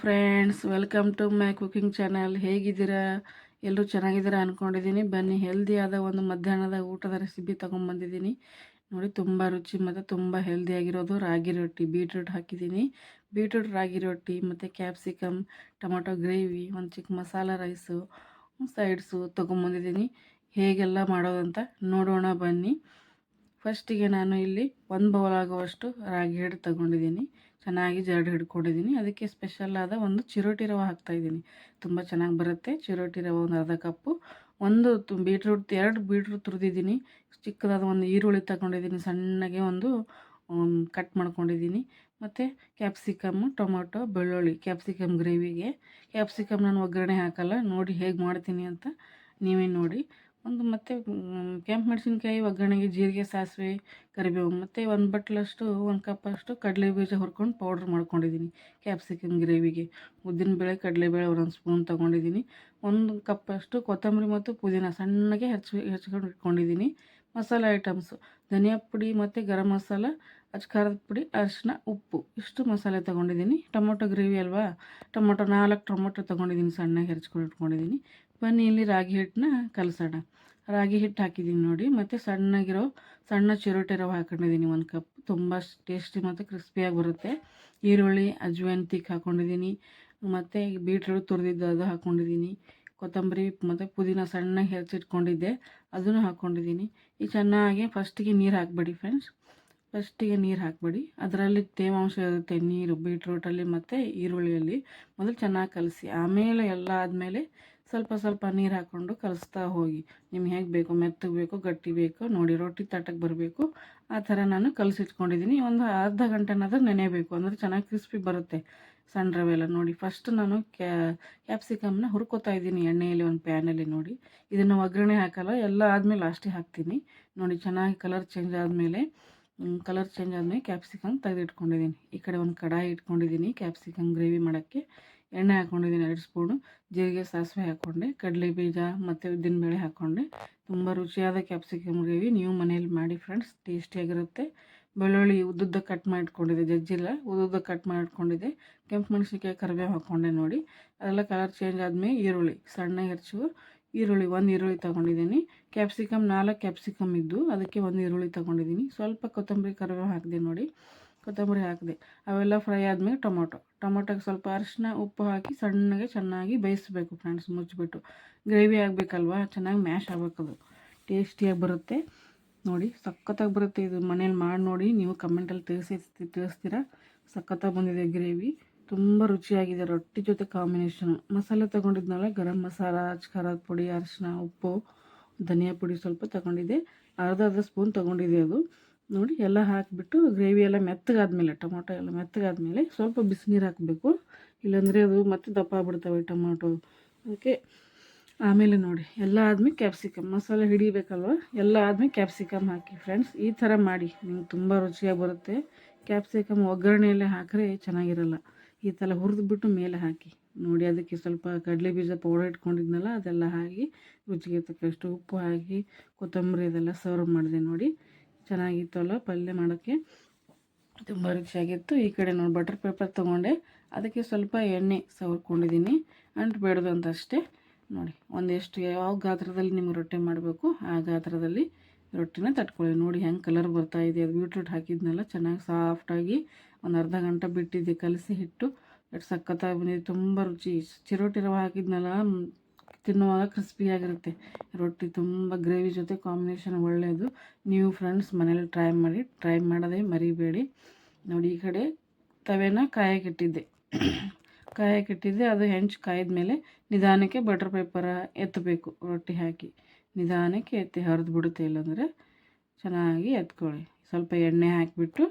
Friends welcome to my cooking channel ಹೇಗಿದ್ದೀರಾ? ಎಲ್ಲರೂ ಚೆನ್ನಾಗಿದ್ದೀರಾ ಅಂದ್ಕೊಂಡಿದ್ದೀನಿ ಬನ್ನಿ ಹೆಲ್ದಿಯಾದ ಒಂದು ಮಧ್ಯಾಹ್ನದ ಊಟದ ರೆಸಿಪಿ ತೊಗೊಂಬಂದಿದ್ದೀನಿ ನೋಡಿ, ತುಂಬ ರುಚಿ ಮತ್ತು ತುಂಬ ಹೆಲ್ದಿಯಾಗಿರೋದು ರಾಗಿ ರೊಟ್ಟಿ ಬೀಟ್ರೂಟ್ ಹಾಕಿದ್ದೀನಿ. ಬೀಟ್ರೂಟ್ ರಾಗಿ ರೊಟ್ಟಿ ಮತ್ತು ಕ್ಯಾಪ್ಸಿಕಮ್ ಟೊಮೊಟೊ ಗ್ರೇವಿ ಒಂದು ಚಿಕ್ಕ ಮಸಾಲ ರೈಸು ಸೈಡ್ಸು ತೊಗೊಂಬಂದಿದ್ದೀನಿ ಹೇಗೆಲ್ಲ ಮಾಡೋದಂತ ನೋಡೋಣ, ಬನ್ನಿ. ಫಸ್ಟಿಗೆ ನಾನು ಇಲ್ಲಿ ಒಂದು ಬೌಲ್ ಆಗುವಷ್ಟು ರಾಗಿ ಹಿಟ್ಟು ತಗೊಂಡಿದ್ದೀನಿ. ಚೆನ್ನಾಗಿ ಜರಡು ಹಿಡ್ಕೊಂಡಿದ್ದೀನಿ. ಅದಕ್ಕೆ ಸ್ಪೆಷಲ್ ಆದ ಒಂದು ಚಿರೋಟಿ ರವೆ ಹಾಕ್ತಾಯಿದ್ದೀನಿ ತುಂಬ ಚೆನ್ನಾಗಿ ಬರುತ್ತೆ. ಚಿರೋಟಿ ರವೆ ಒಂದು ಅರ್ಧ ಕಪ್ಪು. ಒಂದು ಬೀಟ್ರೂಟ್ ಎರಡು ಬೀಟ್ರೂಟ್ ತುರಿದಿದ್ದೀನಿ. ಚಿಕ್ಕದಾದ ಒಂದು ಈರುಳ್ಳಿ ತಗೊಂಡಿದ್ದೀನಿ. ಸಣ್ಣಗೆ ಒಂದು ಕಟ್ ಮಾಡ್ಕೊಂಡಿದ್ದೀನಿ. ಮತ್ತು ಕ್ಯಾಪ್ಸಿಕಮ್ಮು ಟೊಮೊಟೊ ಬೆಳ್ಳುಳ್ಳಿ ಕ್ಯಾಪ್ಸಿಕಮ್ ಗ್ರೇವಿಗೆ ಕ್ಯಾಪ್ಸಿಕಮ್ ನಾನು ಒಗ್ಗರಣೆ ಹಾಕಲ್ಲ. ನೋಡಿ ಹೇಗೆ ಮಾಡ್ತೀನಿ ಅಂತ ನೀವೇ ನೋಡಿ. ಒಂದು ಮತ್ತು ಕೆಂಪು ಮೆಣಸಿನ್ಕಾಯಿ, ಒಗ್ಗರಣೆಗೆ ಜೀರಿಗೆ, ಸಾಸಿವೆ, ಕರಿಬೇವು, ಮತ್ತು ಒಂದು ಬಟ್ಲಷ್ಟು, ಒಂದು ಕಪ್ಪಷ್ಟು ಕಡಲೆ ಬೀಜ ಹುರ್ಕೊಂಡು ಪೌಡ್ರ್ ಮಾಡ್ಕೊಂಡಿದ್ದೀನಿ ಕ್ಯಾಪ್ಸಿಕಮ್ ಗ್ರೇವಿಗೆ ಉದ್ದಿನಬೇಳೆ ಕಡಲೆಬೇಳೆ ಒಂದೊಂದು ಸ್ಪೂನ್ ತೊಗೊಂಡಿದ್ದೀನಿ ಒಂದು ಕಪ್ಪಷ್ಟು ಕೊತ್ತಂಬರಿ ಮತ್ತು ಪುದೀನ ಸಣ್ಣಗೆ ಹೆಚ್ಚು ಹೆಚ್ಕೊಂಡು ಇಟ್ಕೊಂಡಿದ್ದೀನಿ ಮಸಾಲೆ ಐಟಮ್ಸು ಧನಿಯಾ ಪುಡಿ ಮತ್ತು ಗರಂ ಮಸಾಲ ಖಾರದ ಪುಡಿ ಅರಿಶಿನ ಉಪ್ಪು, ಇಷ್ಟು ಮಸಾಲೆ ತೊಗೊಂಡಿದ್ದೀನಿ ಟೊಮೊಟೊ ಗ್ರೇವಿ ಅಲ್ವಾ? ಟೊಮೊಟೊ ನಾಲ್ಕು ಟೊಮೊಟೊ ತೊಗೊಂಡಿದ್ದೀನಿ ಸಣ್ಣಗೆ ಹೆಚ್ಕೊಂಡು ಇಟ್ಕೊಂಡಿದ್ದೀನಿ ಬನ್ನಿ ಇಲ್ಲಿ ರಾಗಿ ಹಿಟ್ಟನ್ನ ಕಲಸೋಣ. ರಾಗಿ ಹಿಟ್ಟು ಹಾಕಿದ್ದೀನಿ ನೋಡಿ, ಮತ್ತು ಸಣ್ಣಗಿರೋ ಸಣ್ಣ ಚಿರೋಟೆ ರವೆ ಹಾಕೊಂಡಿದ್ದೀನಿ ಒಂದು ಕಪ್. ತುಂಬ ಟೇಸ್ಟಿ ಮತ್ತು ಕ್ರಿಸ್ಪಿಯಾಗಿ ಬರುತ್ತೆ. ಈರುಳ್ಳಿ, ಅಜ್ವೈನ್ ತಿಕ್ ಹಾಕ್ಕೊಂಡಿದ್ದೀನಿ ಮತ್ತು ಬೀಟ್ರೂಟ್ ತುರಿದಿದ್ದು ಅದು ಹಾಕ್ಕೊಂಡಿದ್ದೀನಿ ಕೊತ್ತಂಬರಿ ಮತ್ತು ಪುದೀನ ಸಣ್ಣಗೆ ಹೆಚ್ಚಿಟ್ಕೊಂಡಿದ್ದೆ ಅದನ್ನು ಹಾಕ್ಕೊಂಡಿದ್ದೀನಿ ಈ ಚೆನ್ನಾಗಿ ಫಸ್ಟಿಗೆ ನೀರು ಹಾಕ್ಬೇಡಿ ಫ್ರೆಂಡ್ಸ್ ಫಸ್ಟಿಗೆ ನೀರು ಹಾಕಬೇಡಿ. ಅದರಲ್ಲಿ ತೇವಾಂಶ ಇರುತ್ತೆ, ನೀರು ಬೀಟ್ರೂಟಲ್ಲಿ ಮತ್ತು ಈರುಳ್ಳಿಯಲ್ಲಿ. ಮೊದಲು ಚೆನ್ನಾಗಿ ಕಲಸಿ. ಆಮೇಲೆ ಎಲ್ಲ ಆದಮೇಲೆ ಸ್ವಲ್ಪ ಸ್ವಲ್ಪ ನೀರು ಹಾಕ್ಕೊಂಡು ಕಲಿಸ್ತಾ ಹೋಗಿ. ನಿಮ್ಗೆ ಹೇಗೆ ಬೇಕು, ಮೆತ್ತಗೆ ಬೇಕು, ಗಟ್ಟಿ ಬೇಕು, ನೋಡಿ ರೊಟ್ಟಿ ತಟ್ಟಕ್ಕೆ ಬರಬೇಕು. ಆ ಥರ ನಾನು ಕಲಸಿಟ್ಕೊಂಡಿದ್ದೀನಿ ಒಂದು ಅರ್ಧ ಗಂಟೆನಾದ್ರೂ ನೆನೆಯಬೇಕು ಅಂದರೆ ಚೆನ್ನಾಗಿ ಕ್ರಿಸ್ಪಿ ಬರುತ್ತೆ ಸಣ್ಣ ರವೆ ಎಲ್ಲ ನೋಡಿ. ಫಸ್ಟ್ ನಾನು ಕ್ಯಾ, ಕ್ಯಾಪ್ಸಿಕಮ್ನ ಹುರ್ಕೋತಾ ಇದ್ದೀನಿ ಎಣ್ಣೆಯಲ್ಲಿ ಒಂದು ಪ್ಯಾನಲ್ಲಿ ನೋಡಿ. ಇದನ್ನು ಒಗ್ಗರಣೆ ಹಾಕಲ್ಲ, ಎಲ್ಲ ಆದಮೇಲೆ ಲಾಸ್ಟಿಗೆ ಹಾಕ್ತೀನಿ. ನೋಡಿ ಚೆನ್ನಾಗಿ ಕಲರ್ ಚೇಂಜ್ ಆದಮೇಲೆ ಕಲರ್ ಚೇಂಜ್ ಆದಮೇಲೆ ಕ್ಯಾಪ್ಸಿಕಮ್ ತೆಗೆದಿಟ್ಕೊಂಡಿದ್ದೀನಿ ಈ ಕಡೆ ಒಂದು ಕಡಾಯಿ ಇಟ್ಕೊಂಡಿದ್ದೀನಿ ಕ್ಯಾಪ್ಸಿಕಮ್ ಗ್ರೇವಿ ಮಾಡೋಕ್ಕೆ. ಎಣ್ಣೆ ಹಾಕ್ಕೊಂಡಿದ್ದೀನಿ ಎರಡು ಸ್ಪೂನು. ಜೀರಿಗೆ, ಸಾಸಿವೆ ಹಾಕ್ಕೊಂಡೆ ಕಡಲೆ ಬೀಜ ಮತ್ತು ಉದ್ದಿನಬೇಳೆ ಹಾಕ್ಕೊಂಡೆ ತುಂಬ ರುಚಿಯಾದ ಕ್ಯಾಪ್ಸಿಕಮ್ ಗ್ರೇವಿ ನೀವು ಮನೇಲಿ ಮಾಡಿ ಫ್ರೆಂಡ್ಸ್ ಟೇಸ್ಟಿಯಾಗಿರುತ್ತೆ. ಬೆಳ್ಳುಳ್ಳಿ ಉದ್ದುದ್ದ ಕಟ್ ಮಾಡಿಟ್ಕೊಂಡಿದ್ದೆ ಜಜ್ಜಿಲ್ಲ, ಉದ್ದುದ್ದ ಕಟ್ ಮಾಡಿಟ್ಕೊಂಡಿದ್ದೆ ಕೆಂಪು ಮೆಣಸಿನ್ಕಾಯಿ ಕರಿಬೇವು ಹಾಕ್ಕೊಂಡೆ ನೋಡಿ. ಅದೆಲ್ಲ ಕಲರ್ ಚೇಂಜ್ ಆದಮೇಲೆ ಈರುಳ್ಳಿ, ಸಣ್ಣ ಹೆಚ್ಚು ಈರುಳ್ಳಿ, ಒಂದು ಈರುಳ್ಳಿ ತೊಗೊಂಡಿದ್ದೀನಿ. ಕ್ಯಾಪ್ಸಿಕಮ್ ನಾಲ್ಕು ಕ್ಯಾಪ್ಸಿಕಮ್ ಇದ್ದು ಅದಕ್ಕೆ ಒಂದು ಈರುಳ್ಳಿ ತೊಗೊಂಡಿದ್ದೀನಿ. ಸ್ವಲ್ಪ ಕೊತ್ತಂಬರಿ ಕರಿಬೇವು ಹಾಕಿದೆ ನೋಡಿ. ಕೊತ್ತಂಬರಿ ಹಾಕಿದೆ. ಅವೆಲ್ಲ ಫ್ರೈ ಆದಮೇಲೆ ಟೊಮೊಟೊ. ಟೊಮೊಟೊಗೆ ಸ್ವಲ್ಪ ಅರಿಶಿನ ಉಪ್ಪು ಹಾಕಿ ಸಣ್ಣಗೆ ಚೆನ್ನಾಗಿ ಬೇಯಿಸ್ಬೇಕು ಫ್ರೆಂಡ್ಸ್ ಮುಚ್ಚಿಬಿಟ್ಟು ಗ್ರೇವಿ ಆಗಬೇಕಲ್ವಾ? ಚೆನ್ನಾಗಿ ಮ್ಯಾಶ್ ಆಗಬೇಕದು ಟೇಸ್ಟಿಯಾಗಿ ಬರುತ್ತೆ. ನೋಡಿ, ಸಖತ್ತಾಗಿ ಬರುತ್ತೆ ಇದು. ಮನೇಲಿ ಮಾಡಿ ನೋಡಿ, ನೀವು ಕಮೆಂಟಲ್ಲಿ ತಿಳಿಸಿ, ತಿಳಿಸ್ತೀರಾ? ಸಖತ್ತಾಗಿ ಬಂದಿದೆ ಗ್ರೇವಿ. ತುಂಬ ರುಚಿಯಾಗಿದೆ. ರೊಟ್ಟಿ ಜೊತೆ ಕಾಂಬಿನೇಷನ್ ಮಸಾಲೆ ತೊಗೊಂಡಿದ್ನಲ್ಲ, ಗರಂ ಮಸಾಲ ಖಾರದ ಪುಡಿ ಅರಿಶಿನ ಉಪ್ಪು, ಧನಿಯಾ ಪುಡಿ ಸ್ವಲ್ಪ ತೊಗೊಂಡಿದ್ದೆ. ಅರ್ಧ ಅರ್ಧ ಸ್ಪೂನ್ ತೊಗೊಂಡಿದ್ದೆ ಅದು. ನೋಡಿ ಎಲ್ಲ ಹಾಕಿಬಿಟ್ಟು ಗ್ರೇವಿ ಎಲ್ಲ ಮೆತ್ತಗಾದ್ಮೇಲೆ, ಟೊಮೊಟೊ ಎಲ್ಲ ಮೆತ್ತಗಾದ್ಮೇಲೆ ಸ್ವಲ್ಪ ಬಿಸಿನೀರು ಹಾಕಬೇಕು. ಇಲ್ಲಾಂದರೆ ಅದು ಮತ್ತೆ ದಪ್ಪ ಆಗ್ಬಿಡ್ತವೆ ಟೊಮೊಟೊ. ಅದಕ್ಕೆ ಆಮೇಲೆ ನೋಡಿ, ಎಲ್ಲ ಆದಮೇಲೆ ಕ್ಯಾಪ್ಸಿಕಮ್ ಮಸಾಲೆ ಹಿಡಿಬೇಕಲ್ವ? ಎಲ್ಲ ಆದಮೇಲೆ ಕ್ಯಾಪ್ಸಿಕಮ್ ಹಾಕಿ ಫ್ರೆಂಡ್ಸ್ ಈ ಥರ ಮಾಡಿ. ನಿಮ್ಗೆ ತುಂಬ ರುಚಿಯಾಗಿ ಬರುತ್ತೆ. ಕ್ಯಾಪ್ಸಿಕಮ್ ಒಗ್ಗರಣೆಯಲ್ಲೇ ಹಾಕಿದ್ರೆ ಚೆನ್ನಾಗಿರಲ್ಲ. ಈ ಥರ ಹುರಿದ್ಬಿಟ್ಟು ಮೇಲೆ ಹಾಕಿ. ನೋಡಿ, ಅದಕ್ಕೆ ಸ್ವಲ್ಪ ಕಡಲೆ ಬೀಜ ಪೌಡರ್ ಇಟ್ಕೊಂಡಿದ್ನಲ್ಲ, ಅದೆಲ್ಲ ಹಾಕಿ ರುಚಿಗೆ ತಕ್ಕಷ್ಟು ಉಪ್ಪು ಹಾಕಿ, ಕೊತ್ತಂಬರಿ ಅದೆಲ್ಲ ಸರ್ವ್ ಮಾಡಿದೆ ನೋಡಿ. ಚೆನ್ನಾಗಿತ್ತಲ್ಲ ಪಲ್ಯ ಮಾಡೋಕ್ಕೆ. ತುಂಬ ರುಚಿಯಾಗಿತ್ತು. ಈ ಕಡೆ ನೋಡಿ ಬಟರ್ ಪೇಪರ್ ತೊಗೊಂಡೆ. ಅದಕ್ಕೆ ಸ್ವಲ್ಪ ಎಣ್ಣೆ ಸವರ್ಕೊಂಡಿದ್ದೀನಿ. ಅಂಟಬೇಡ್ದು ಅಂತ ಅಷ್ಟೇ. ನೋಡಿ, ಒಂದೆಷ್ಟು ಯಾವ ಗಾತ್ರದಲ್ಲಿ ನಿಮ್ಗೆ ರೊಟ್ಟಿ ಮಾಡಬೇಕು, ಆ ಗಾತ್ರದಲ್ಲಿ ರೊಟ್ಟಿನ ತಟ್ಕೊಳ್ಳಿ. ನೋಡಿ, ಹೆಂಗೆ ಕಲರ್ ಬರ್ತಾ ಇದೆ. ಅದು ಬೀಟ್ರೂಟ್ ಹಾಕಿದ್ನಲ್ಲ, ಚೆನ್ನಾಗಿ ಸಾಫ್ಟಾಗಿ ಒಂದು ಅರ್ಧ ಗಂಟೆ ಬಿಟ್ಟಿದ್ದೆ ಕಲಸಿ ಹಿಟ್ಟು. ಎಷ್ಟು ಸಕ್ಕತ್ತಾಗಿ ಬಂದಿದೆ. ತುಂಬ ರುಚಿ. ಚಿರೋಟಿ ರವೆ ಹಾಕಿದ್ನಲ್ಲ ತಿನ್ನುವಾಗ ಕ್ರಿಸ್ಪಿಯಾಗಿರುತ್ತೆ ರೊಟ್ಟಿ ತುಂಬ ಗ್ರೇವಿ ಜೊತೆ ಕಾಂಬಿನೇಷನ್ ಒಳ್ಳೆಯದು ನೀವು ಫ್ರೆಂಡ್ಸ್ ಮನೇಲಿ ಟ್ರೈ ಮಾಡಿ ಟ್ರೈ ಮಾಡೋದೇ ಮರಿಬೇಡಿ. ನೋಡಿ, ಈ ಕಡೆ ತವೆನ ಕಾಯಕ್ಕಿಟ್ಟಿದ್ದೆ ಕಾಯಕ್ಕಿಟ್ಟಿದ್ದೆ ಅದು ಹೆಂಚು ಕಾಯ್ದ ಮೇಲೆ ನಿಧಾನಕ್ಕೆ ಬಟರ್ ಪೇಪರ ಎತ್ತಬೇಕು, ರೊಟ್ಟಿ ಹಾಕಿ. ನಿಧಾನಕ್ಕೆ ಎತ್ತಿ ಹರಿದು ಬಿಡುತ್ತೆ, ಇಲ್ಲಾಂದರೆ ಚೆನ್ನಾಗಿ ಎತ್ಕೊಳ್ಳಿ. ಸ್ವಲ್ಪ ಎಣ್ಣೆ ಹಾಕಿಬಿಟ್ಟು,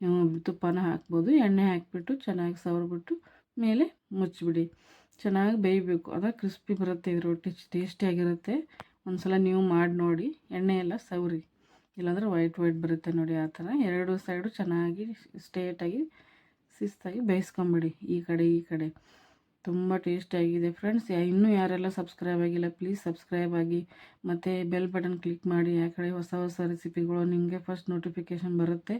ನೀವು ತುಪ್ಪನ ಹಾಕ್ಬೋದು. ಎಣ್ಣೆ ಹಾಕಿಬಿಟ್ಟು ಚೆನ್ನಾಗಿ ಸವರ್ಬಿಟ್ಟು ಮೇಲೆ ಮುಚ್ಚಿಬಿಡಿ. ಚೆನ್ನಾಗಿ ಬೇಯಬೇಕು. ಅದ ಕ್ರಿಸ್ಪಿ ಬರುತ್ತೆ, ಇದು ರೊಟ್ಟಿ ಟೇಸ್ಟಿಯಾಗಿರುತ್ತೆ ಒಂದು ಸಲ ನೀವು ಮಾಡಿ ನೋಡಿ. ಎಣ್ಣೆ ಎಲ್ಲ ಸವರಿ. ಇಲ್ಲಾಂದರೆ ವೈಟ್ ವೈಟ್ ಬರುತ್ತೆ ನೋಡಿ ಆ ಥರ. ಎರಡು ಸೈಡು ಚೆನ್ನಾಗಿ ಸ್ಟೇಟಾಗಿ ಶಿಸ್ತಾಗಿ ಬೇಯಿಸ್ಕೊಂಬಿಡಿ. ಈ ಕಡೆ ಈ ಕಡೆ. ತುಂಬ ಟೇಸ್ಟಿಯಾಗಿದೆ ಫ್ರೆಂಡ್ಸ್ ಇನ್ನೂ ಯಾರೆಲ್ಲ ಸಬ್ಸ್ಕ್ರೈಬ್ ಆಗಿಲ್ಲ ಪ್ಲೀಸ್ ಸಬ್ಸ್ಕ್ರೈಬ್ ಆಗಿ. ಮತ್ತು ಬೆಲ್ ಬಟನ್ ಕ್ಲಿಕ್ ಮಾಡಿ. ಆ ಕಡೆ ಹೊಸ ಹೊಸ ರೆಸಿಪಿಗಳು ನಿಮಗೆ ಫಸ್ಟ್ ನೋಟಿಫಿಕೇಷನ್ ಬರುತ್ತೆ.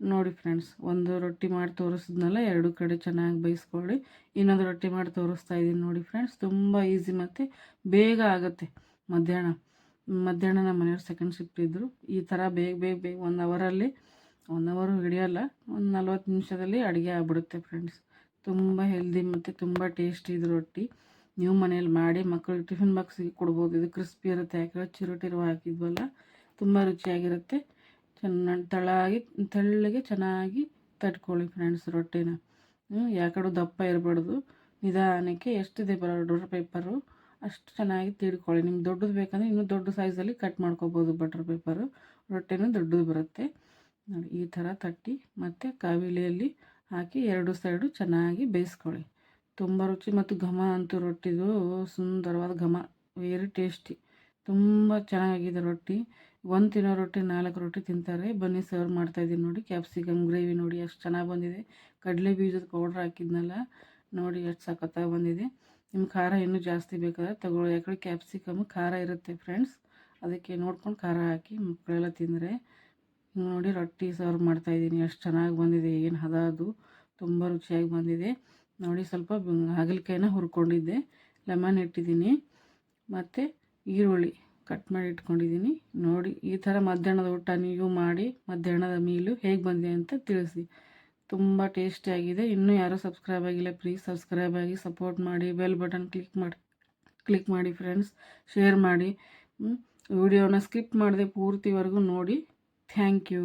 ನೋಡಿ ಫ್ರೆಂಡ್ಸ್, ಒಂದು ರೊಟ್ಟಿ ಮಾಡಿ ತೋರಿಸಿದ್ನಲ್ಲ, ಎರಡು ಕಡೆ ಚೆನ್ನಾಗಿ ಬೇಯಿಸ್ಕೊಳ್ಳಿ. ಇನ್ನೊಂದು ರೊಟ್ಟಿ ಮಾಡಿ ತೋರಿಸ್ತಾ ಇದ್ದೀನಿ ನೋಡಿ ಫ್ರೆಂಡ್ಸ್, ತುಂಬ ಈಸಿ ಮತ್ತು ಬೇಗ ಆಗುತ್ತೆ ಮಧ್ಯಾಹ್ನ. ಮಧ್ಯಾಹ್ನ ನಮ್ಮ ಮನೆಯವ್ರು ಸೆಕೆಂಡ್ ಶಿಫ್ಟ್ ಇದ್ದರು ಈ ಥರ ಬೇಗ ಬೇಗ ಬೇಗ ಒನ್ ಅವರಲ್ಲಿ ಒನ್ ಅವರು ಹಿಡಿಯೋಲ್ಲ, ಒಂದು ನಲ್ವತ್ತು ನಿಮಿಷದಲ್ಲಿ ಅಡುಗೆ ಆಗ್ಬಿಡುತ್ತೆ ಫ್ರೆಂಡ್ಸ್. ತುಂಬ ಹೆಲ್ದಿ ಮತ್ತು ತುಂಬ ಟೇಸ್ಟಿ ಇದು ರೊಟ್ಟಿ. ನೀವು ಮನೇಲಿ ಮಾಡಿ ಮಕ್ಕಳಿಗೆ ಟಿಫಿನ್ ಬಾಕ್ಸಿಗೆ ಕೊಡ್ಬೋದು. ಇದು ಕ್ರಿಸ್ಪಿ ಇರುತ್ತೆ, ಯಾಕಂದರೆ ಚಿರೋಟಿರುವ ಹಾಕಿದ್ವಲ್ಲ, ತುಂಬ ರುಚಿಯಾಗಿರುತ್ತೆ. ಚೆನ್ನಾಗಿ ತಳಾಗಿ, ತೆಳ್ಳಗೆ ಚೆನ್ನಾಗಿ ತಟ್ಕೊಳ್ಳಿ ಫ್ರೆಂಡ್ಸ್ ರೊಟ್ಟಿನ. ಯಾಕಡೆ ದಪ್ಪ ಇರಬಾರ್ದು. ನಿಧಾನಕ್ಕೆ ಎಷ್ಟಿದೆ ಬಟರ್ ಪೇಪರು ಅಷ್ಟು ಚೆನ್ನಾಗಿ ತೀಡ್ಕೊಳ್ಳಿ. ನಿಮ್ಗೆ ದೊಡ್ಡದು ಬೇಕಂದರೆ ಇನ್ನೂ ದೊಡ್ಡ ಸೈಜಲ್ಲಿ ಕಟ್ ಮಾಡ್ಕೋಬೋದು ಬಟರ್ ಪೇಪರು ರೊಟ್ಟಿನೂ ದೊಡ್ಡದು ಬರುತ್ತೆ. ನೋಡಿ, ಈ ಥರ ತಟ್ಟಿ ಮತ್ತು ಕಾವಿಲಿಯಲ್ಲಿ ಹಾಕಿ ಎರಡು ಸೈಡು ಚೆನ್ನಾಗಿ ಬೇಯಿಸ್ಕೊಳ್ಳಿ. ತುಂಬ ರುಚಿ ಮತ್ತು ಘಮ ಅಂತೂ ರೊಟ್ಟಿದು. ಸುಂದರವಾದ ಘಮ. ವೆರಿ ಟೇಸ್ಟಿ ತುಂಬ ಚೆನ್ನಾಗಿದೆ ರೊಟ್ಟಿ. ಒಂದು ತಿನ್ನೋ ರೊಟ್ಟಿ, ನಾಲ್ಕು ರೊಟ್ಟಿ ತಿಂತಾರೆ. ಬನ್ನಿ ಸರ್ವ್ ಮಾಡ್ತಾಯಿದ್ದೀನಿ ನೋಡಿ. ಕ್ಯಾಪ್ಸಿಕಮ್ ಗ್ರೇವಿ ನೋಡಿ ಎಷ್ಟು ಚೆನ್ನಾಗಿ ಬಂದಿದೆ. ಕಡಲೆ ಬೀಜದ ಪೌಡ್ರ್ ಹಾಕಿದ್ನಲ್ಲ, ನೋಡಿ ಎಷ್ಟು ಸಖತ್ತಾಗಿ ಬಂದಿದೆ. ನಿಮ್ಮ ಖಾರ ಇನ್ನೂ ಜಾಸ್ತಿ ಬೇಕಾದ್ರೆ ತಗೊಳ್ಳಿ. ಯಾಕಂದ್ರೆ ಕ್ಯಾಪ್ಸಿಕಮ್ ಖಾರ ಇರುತ್ತೆ ಫ್ರೆಂಡ್ಸ್ ಅದಕ್ಕೆ ನೋಡ್ಕೊಂಡು ಖಾರ ಹಾಕಿ ಮಕ್ಕಳೆಲ್ಲ ತಿಂದರೆ. ನೋಡಿ ರೊಟ್ಟಿ ಸರ್ವ್ ಮಾಡ್ತಾಯಿದ್ದೀನಿ ಎಷ್ಟು ಚೆನ್ನಾಗಿ ಬಂದಿದೆ, ಏನು ಹದ ಅದು ತುಂಬ ರುಚಿಯಾಗಿ ಬಂದಿದೆ. ನೋಡಿ ಸ್ವಲ್ಪ ಹಾಗಲಕಾಯಿನ ಹುರ್ಕೊಂಡಿದ್ದೆ. ಲೆಮನ್ ಇಟ್ಟಿದ್ದೀನಿ. ಮತ್ತು ಈರುಳ್ಳಿ. ಕಟ್ ಮಾಡಿ ಇಟ್ಕೊಂಡಿದ್ದೀನಿ. ನೋಡಿ, ಈ ಥರ ಮಧ್ಯಾಹ್ನದ ಊಟ ನೀವು ಮಾಡಿ ಮಧ್ಯಾಹ್ನದ ಮೀಲು ಹೇಗೆ ಬಂದಿದೆ ಅಂತ ತಿಳಿಸಿ. ತುಂಬ ಟೇಸ್ಟಿಯಾಗಿದೆ ಇನ್ನೂ ಯಾರೂ ಸಬ್ಸ್ಕ್ರೈಬ್ ಆಗಿಲ್ಲ, ಪ್ಲೀಸ್ ಸಬ್ಸ್ಕ್ರೈಬ್ ಆಗಿ ಸಪೋರ್ಟ್ ಮಾಡಿ, ಬೆಲ್ ಬಟನ್ ಕ್ಲಿಕ್ ಮಾಡಿ ಕ್ಲಿಕ್ ಮಾಡಿ ಫ್ರೆಂಡ್ಸ್, ಶೇರ್ ಮಾಡಿ. ವಿಡಿಯೋನ ಸ್ಕಿಪ್ ಮಾಡದೆ ಪೂರ್ತಿವರೆಗೂ ನೋಡಿ. Thank you.